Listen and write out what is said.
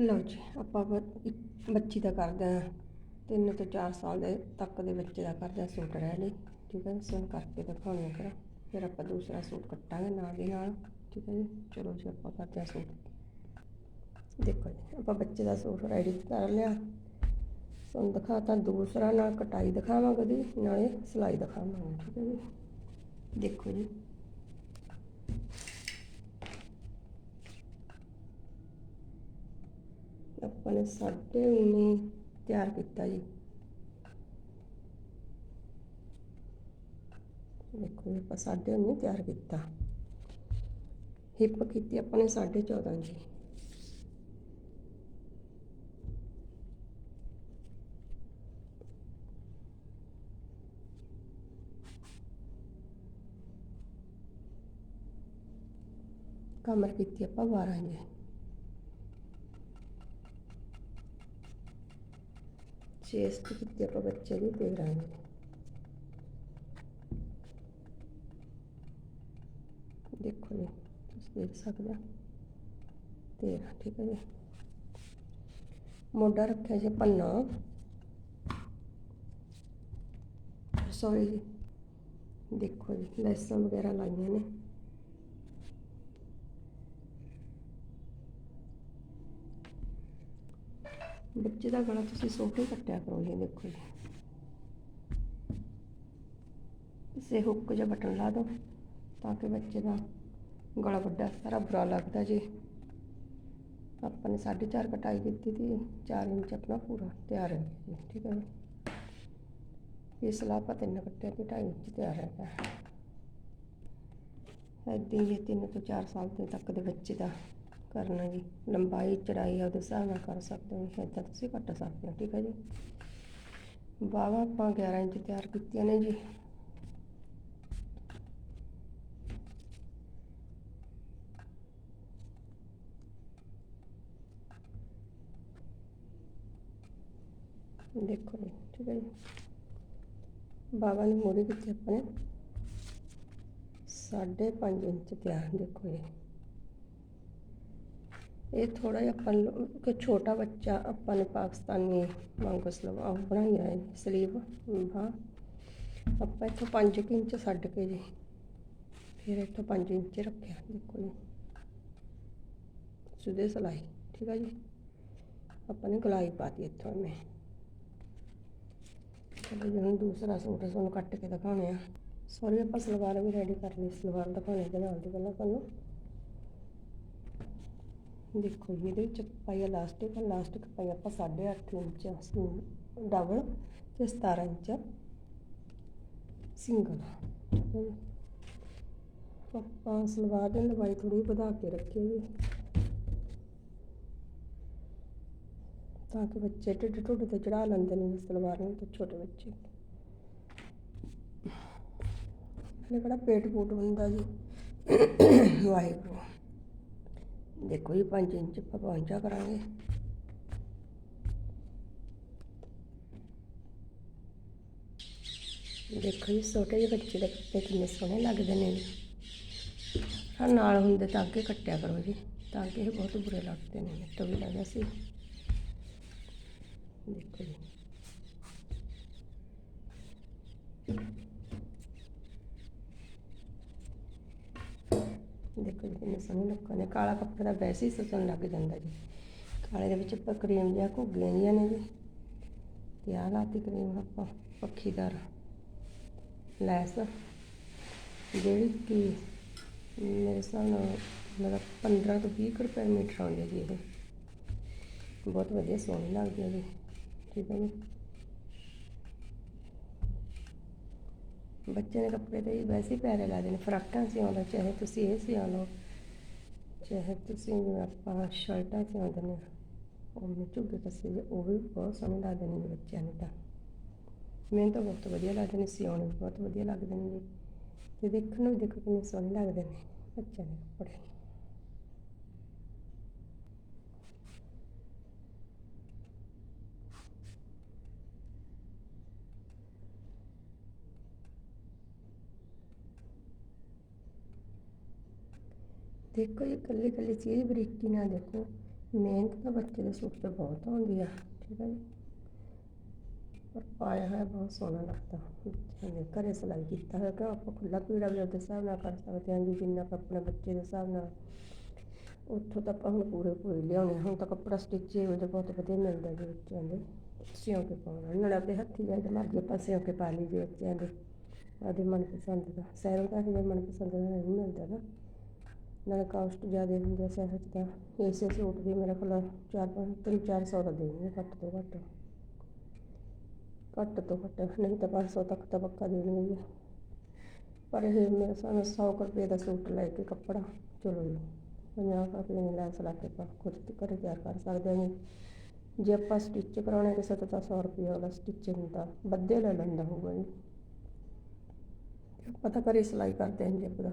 ਲਓ ਜੀ, ਆਪਾਂ ਬ- ਇੱਕ ਬੱਚੀ ਦਾ ਕਰਦੇ ਹਾਂ। ਤਿੰਨ ਤੋਂ 4 ਸਾਲ ਦੇ ਤੱਕ ਦੇ ਬੱਚੇ ਦਾ ਕਰਦੇ ਹਾਂ ਸੂਟ ਲਈ ਠੀਕ ਹੈ ਸੁਣ ਕਰਕੇ ਦਿਖਾਉਣੇ ਕਰਾਂ ਫਿਰ। ਆਪਾਂ ਦੂਸਰਾ ਸੂਟ ਕੱਟਾਂਗੇ ਨਾਲ ਦੀ ਨਾਲ। ਠੀਕ ਹੈ ਜੀ, ਚਲੋ ਜੀ, ਆਪਾਂ ਕਰਦੇ ਹਾਂ ਸੂਟ। ਦੇਖੋ ਜੀ, ਆਪਾਂ ਬੱਚੇ ਦਾ ਸੂਟ ਰੈਡੀ ਕਰ ਲਿਆ। ਤੁਹਾਨੂੰ ਦਿਖਾਤਾ ਦੂਸਰਾ, ਨਾਲ ਕਟਾਈ ਦਿਖਾਵਾਂਗੇ ਦੀ ਨਾਲੇ ਸਿਲਾਈ ਦਿਖਾਵਾਂਗੇ। ਠੀਕ ਹੈ ਜੀ। ਦੇਖੋ ਜੀ। ਆਪਾਂ ਨੇ ਸਾਢੇ 19 ਤਿਆਰ ਕੀਤਾ ਜੀ। ਦੇਖੋ ਜੀ, ਆਪਾਂ ਸਾਢੇ 19 ਤਿਆਰ ਕੀਤਾ। ਹਿੱਪ ਕੀਤੀ ਆਪਾਂ ਨੇ ਸਾਢੇ 14 ਜੀ। ਕਮਰ ਕੀਤੀ ਆਪਾਂ 12 ਜੀ। ਚੇਸਟ ਕੀਤੀ ਆਪਾਂ ਬੱਚੇ ਦੀ 13 ਜੀ ਦੇਖੋ ਜੀ ਤੁਸੀਂ ਦੇਖ ਸਕਦੇ ਹੋ 13 ਠੀਕ ਹੈ ਜੀ ਮੋਢਾ ਰੱਖਿਆ ਜੀ ਪੰਨਾ ਸੌਰੀ ਜੀ ਦੇਖੋ ਜੀ ਲੈਸਾਂ ਵਗੈਰਾ ਲਾਈਆਂ ਨੇ ਬੱਚੇ ਦਾ ਗਲਾ ਤੁਸੀਂ ਸੋਫੇ ਕੱਟਿਆ ਕਰੋ ਜੀ, ਦੇਖੋ ਜੀ। ਇਸੇ ਹੁੱਕ ਜਾਂ ਬਟਨ ਲਾ ਦਿਓ ਤਾਂ ਕਿ ਬੱਚੇ ਦਾ ਗਲਾ ਵੱਡਾ, ਸਾਰਾ ਬੁਰਾ ਲੱਗਦਾ ਜੀ। ਆਪਾਂ ਨੇ 4.5 ਕਟਾਈ ਕੀਤੀ ਸੀ 4 ਇੰਚ ਆਪਣਾ ਪੂਰਾ ਤਿਆਰ ਹੈ ਜੀ, ਠੀਕ ਹੈ ਜੀ। ਇਸ ਲਾ ਆਪਾਂ ਤਿੰਨ ਕੱਟਿਆ ਤੇ 2.5 ਇੰਚ ਤਿਆਰ ਹੈ ਇੱਦਾਂ ਹੀ ਇਹ ਤਿੰਨ ਤੋਂ 4 ਸਾਲ ਦੇ ਤੱਕ ਦੇ ਬੱਚੇ ਦਾ ਕਰਨਾ ਜੀ ਲੰਬਾਈ, ਚੜਾਈ ਉਹਦੇ ਹਿਸਾਬ ਨਾਲ ਕਰ ਸਕਦੇ ਹੋ। ਇੱਦਾਂ ਤੁਸੀਂ ਕੱਟ ਸਕਦੇ ਹੋ, ਠੀਕ ਹੈ ਜੀ? ਬਾਵਾ ਆਪਾਂ 11 ਇੰਚ ਤਿਆਰ ਕੀਤੀਆਂ ਨੇ ਜੀ। ਦੇਖੋ ਜੀ, ਠੀਕ ਹੈ ਜੀ? ਬਾਵਾ ਦੀ ਮੋੜੀ ਕੀਤੀ ਆਪਾਂ ਨੇ। ਸਾਢੇ ਪੰਜ ਇੰਚ ਤਿਆਰ, ਦੇਖੋ ਜੀ। ਇਹ ਥੋੜਾ ਜਿਹਾ ਆਪਾਂ ਨੂੰ- ਕਿ ਛੋਟਾ ਬੱਚਾ ਆਪਾਂ ਨੇ ਪਾਕਿਸਤਾਨੀ ਵਾਂਗੂ ਸਲਵਾਰ ਬਣਾਈ ਹੈ, ਸਲੀਵ, ਬਾਂਹ। ਆਪਾਂ ਇੱਥੋਂ 5 ਇੰਚ ਛੱਡ ਕੇ ਜੀ, ਫਿਰ ਇੱਥੋਂ 5 ਇੰਚ ਰੱਖਿਆ, ਦੇਖੋ ਜੀ। ਸਿੱਧੇ ਸਲਾਈ, ਠੀਕ ਆ ਜੀ? ਆਪਾਂ ਨੇ ਗਲਾਈ ਪਾਤੀ ਇੱਥੋਂ ਮੈਂ ਚਲੋ ਹੁਣ ਦੂਸਰਾ ਸੂਟ ਤੁਹਾਨੂੰ ਕੱਟ ਕੇ ਦਿਖਾਉਣੇ ਆ ਸੋਰੀ ਆਪਾਂ ਸਲਵਾਰ ਵੀ ਰੈਡੀ ਕਰ ਲਈ, ਸਲਵਾਰ ਦਿਖਾਉਣੇ ਦੇ ਨਾਲ ਦੀ ਪਹਿਲਾਂ ਤੁਹਾਨੂੰ। ਦੇਖੋ ਜੀ, ਇਹਦੇ ਵਿੱਚ ਪਾਈ ਇਲਾਸਟਿਕ ਇਲਾਸਟਿਕ ਪਾਈ ਆਪਾਂ 8.5 ਇੰਚ ਡਬਲ ਤੇ 17 ਇੰਚ ਸਿੰਗਲ ਠੀਕ ਹੈ ਜੀ ਆਪਾਂ ਸਲਵਾਰ ਦੀ ਲੰਬਾਈ ਥੋੜੀ ਵਧਾ ਕੇ ਰੱਖੀ ਜੀ ਤਾਂ ਕਿ ਬੱਚੇ ਢਿੱਡ ਢੁੱਡ ਤੇ ਚੜਾ ਲੈਂਦੇ ਨੇ ਸਲਵਾਰ ਨੂੰ ਤੇ ਛੋਟੇ ਬੱਚੇ। ਇਹ ਕਿਹੜਾ ਪੇਟ ਪੂਟ ਹੁੰਦਾ ਜੀ? ਵਾਹਿਗੁਰੂ। ਦੇਖੋ ਜੀ 5 ਇੰਚ ਆਪਾਂ ਪਹੁੰਚਾ ਕਰਾਂਗੇ। ਦੇਖੋ ਜੀ, ਛੋਟੇ ਜਿਹੇ ਬੱਚੇ ਦੇ ਕੱਪੜੇ ਕਿੰਨੇ ਸੋਹਣੇ ਲੱਗਦੇ ਨੇ। ਹਾਂ ਨਾਲ ਹੁੰਦੇ ਤਾਂ ਅੱਗੇ ਕੱਟਿਆ ਕਰੋ ਜੀ, ਤਾਂ ਕਿ ਇਹ ਬਹੁਤ ਬੁਰੇ ਲੱਗਦੇ ਨੇ, ਮੇਰੇ ਤੋਂ ਵੀ ਲੱਗਦਾ ਸੀ। ਦੇਖੋ ਜੀ। ਦੇਖੋ ਕਿੰਨੇ ਸੋਹਣੇ ਲੋਕਾਂ ਨੇ। ਕਾਲਾ ਕੱਪੜਾ ਤਾਂ ਵੈਸੇ ਹੀ ਸੁਸਣ ਲੱਗ ਜਾਂਦਾ ਜੀ। ਕਾਲੇ ਦੇ ਵਿੱਚ ਆਪਾਂ ਕਰੀਮ ਜਿਹਾ ਘੁੱਗੀਆਂ ਜਿਹੀਆਂ ਨੇ ਜੀ। ਤੇ ਆਹ ਲਾਤੀ ਕਰੀਮ ਆਪਾਂ ਪੱਖੀਦਾਰ ਲੈਸ। ਜਿਹੜੀ ਕਿ ਮੇਰੇ ਹਿਸਾਬ ਨਾਲ ਮੇਰਾ 15 ਤੋਂ 20 ਕੁ ਰੁਪਏ ਮੀਟਰ ਆਉਂਦੀ ਜੀ ਇਹ। ਬਹੁਤ ਵਧੀਆ ਸੋਹਣੀ ਲੱਗਦੀ ਹੈ ਜੀ। ਠੀਕ ਹੈ ਜੀ। ਬੱਚਿਆਂ ਦੇ ਕੱਪੜੇ ਤਾਂ ਤੇ ਵੈਸੇ ਹੀ ਪਿਆਰੇ ਲੱਗਦੇ ਨੇ ਫਰਾਕਾਂ ਸਿਉਂਦਾ, ਚਾਹੇ ਤੁਸੀਂ ਇਹ ਸਿਉਂ ਲਓ, ਚਾਹੇ ਤੁਸੀਂ ਆਪਾਂ ਸ਼ਰਟਾਂ ਸਿਉਂਦੇ ਨੇ ਉਹ ਝੁੱਗੇ ਕੱਸੇ ਜੇ ਉਹ ਵੀ ਬਹੁਤ ਸੋਹਣੇ ਲੱਗਦੇ ਨੇ ਜੀ ਬੱਚਿਆਂ ਨੂੰ ਤਾਂ। ਮੈਨੂੰ ਤਾਂ ਬਹੁਤ ਵਧੀਆ ਲੱਗਦੇ ਨੇ ਸਿਉਣੇ ਵੀ ਬਹੁਤ ਵਧੀਆ ਲੱਗਦੇ ਨੇ ਜੀ। ਤੇ ਦੇਖਣ ਨੂੰ ਵੀ ਦੇਖੋ ਕਿੰਨੇ ਸੋਹਣੇ ਲੱਗਦੇ ਨੇ ਬੱਚਿਆਂ ਦੇ ਕੱਪੜੇ। ਦੇਖੋ ਇਹ ਇਕੱਲੀ ਇਕੱਲੀ ਚੀਜ਼ ਬਰੀਕੀ ਨਾਲ ਦੇਖੋ। ਮਿਹਨਤ ਤਾਂ ਬੱਚੇ ਦੇ ਸੂਟ ਤੇ ਬਹੁਤ ਆਉਂਦੀ ਆ, ਠੀਕ ਹੈ ਜੀ। ਪਰ ਪਾਇਆ ਹੋਇਆ ਬਹੁਤ ਸੋਹਣਾ ਲੱਗਦਾ। ਜਿਵੇਂ ਘਰੇ ਸਿਲਾਈ ਕੀਤਾ ਹੋਇਆ ਕਿ ਆਪਾਂ ਖੁੱਲਾ ਪੀੜਾ ਵੀ ਉਹਦੇ ਹਿਸਾਬ ਨਾਲ ਕਰ ਸਕਦੇ ਹਾਂ ਜੀ ਜਿੰਨਾ ਕੁ ਆਪਣੇ ਬੱਚੇ ਦੇ ਹਿਸਾਬ ਨਾਲ। ਉੱਥੋਂ ਤਾਂ ਆਪਾਂ ਹੁਣ ਪੂਰੇ ਪੂਰੇ ਲਿਆਉਣੇ ਹੁਣ ਤਾਂ ਕੱਪੜਾ ਸਟਿਚ ਇਹੋ ਜਿਹਾ ਬਹੁਤ ਵਧੀਆ ਮਿਲਦਾ ਜੀ ਬੱਚਿਆਂ ਦੇ। ਸਿਉਂ ਕੇ ਪਾਉਣਾ ਨਾਲੇ ਆਪਣੇ ਹੱਥੀਂ ਜਿਹੜਾ ਮਰਜ਼ੀ ਆਪਾਂ ਸਿਉਂ ਕੇ ਪਾ ਲਈ ਜੀ ਬੱਚਿਆਂ ਦੇ। ਆਪਦੇ ਮਨਪਸੰਦ ਦਾ, ਸਹਿਰੋਂ ਦਾ ਹੀ ਮਨਪਸੰਦ ਦਾ ਨਹੀਂ ਮਿਲਦਾ ਨਾ। ਨਾਲੇ ਕਾਸਟ ਜ਼ਿਆਦਾ ਹੁੰਦੀ ਆ ਸ਼ਹਿਰ 'ਚ ਇਸੇ ਸੂਟ ਵੀ ਮੇਰੇ ਕੋਲ ਚਾਰ ਪੰਜ, ਤਿੰਨ ਚਾਰ ਸੌ ਦਾ ਦੇਣਗੇ ਘੱਟ ਤੋਂ ਘੱਟ। ਘੱਟ ਤੋਂ ਘੱਟ, ਨਹੀਂ ਤਾਂ ਪੰਜ ਸੌ ਤੱਕ ਤਾਂ ਪੱਕਾ ਦੇਣਗੇ ਪਰ ਇਹ ਮੇਰੇ ਸਾਨੂੰ ਸੌ ਕੁ ਰੁਪਏ ਦਾ ਸੂਟ ਲੈ ਕੇ ਕੱਪੜਾ, ਚਲੋ ਜੀ, ਪੰਜਾਹ ਕੁ ਰੁਪਏ ਦੀ ਲੈਸ ਲਾ ਕੇ ਆਪਾਂ ਖੁਦ ਤੇ ਘਰੇ ਤਿਆਰ ਕਰ ਸਕਦੇ ਹਾਂ ਜੀ। ਜੇ ਆਪਾਂ ਸਟਿਚ ਕਰਾਉਣਾ ਕਿਸੇ ਤੋਂ ਤਾਂ ਸੌ ਰੁਪਏ ਵਾਲਾ ਸਟਿਚਿੰਗ ਦਾ ਬੱਦੇ ਲੈ ਲੈਂਦਾ ਹੋਊਗਾ ਜੀ। ਆਪਾਂ ਤਾਂ ਘਰੇ ਸਿਲਾਈ ਕਰਦੇ ਹਾਂ ਜੀ ਆਪਣਾ